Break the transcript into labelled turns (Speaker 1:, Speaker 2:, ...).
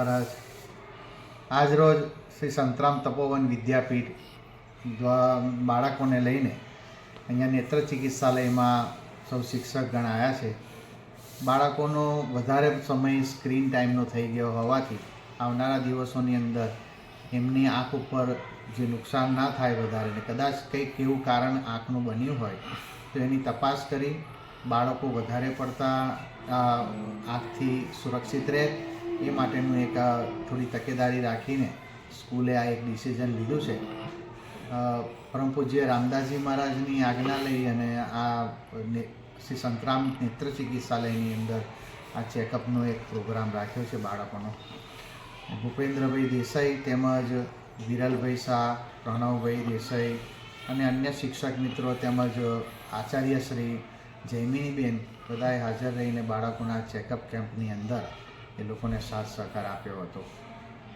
Speaker 1: મહારાજ. આજરોજ શ્રી સંતરામ તપોવન વિદ્યાપીઠ દ્વારા બાળકોને લઈને અહીંયા નેત્ર ચિકિત્સાલયમાં સૌ શિક્ષકગણ આવ્યા છે. બાળકોનો વધારે સમય સ્ક્રીન ટાઈમનો થઈ ગયો હોવાથી આવનારા દિવસોની અંદર એમની આંખ ઉપર જે નુકસાન ના થાય વધારે ને કદાચ કંઈક એવું કારણ આંખનું બન્યું હોય તો એની તપાસ કરી બાળકો વધારે પડતા આંખથી સુરક્ષિત રહે એ માટેનું એક થોડી તકેદારી રાખીને સ્કૂલે આ એક ડિસિઝન લીધું છે. પરમ પૂજ્ય રામદાસજી મહારાજની આજ્ઞા લઈ અને આ શ્રી સંતરામ નેત્ર ચિકિત્સાલયની અંદર આ ચેકઅપનો એક પ્રોગ્રામ રાખ્યો છે બાળકોનો. ભૂપેન્દ્રભાઈ દેસાઈ તેમજ વિરલભાઈ શાહ, પ્રણવભાઈ દેસાઈ અને અન્ય શિક્ષક મિત્રો તેમજ આચાર્ય શ્રી જયમિનીબેન બધાએ હાજર રહીને બાળકોના ચેકઅપ કેમ્પની અંદર એ લોકોને સાથ સહકાર આપ્યો હતો.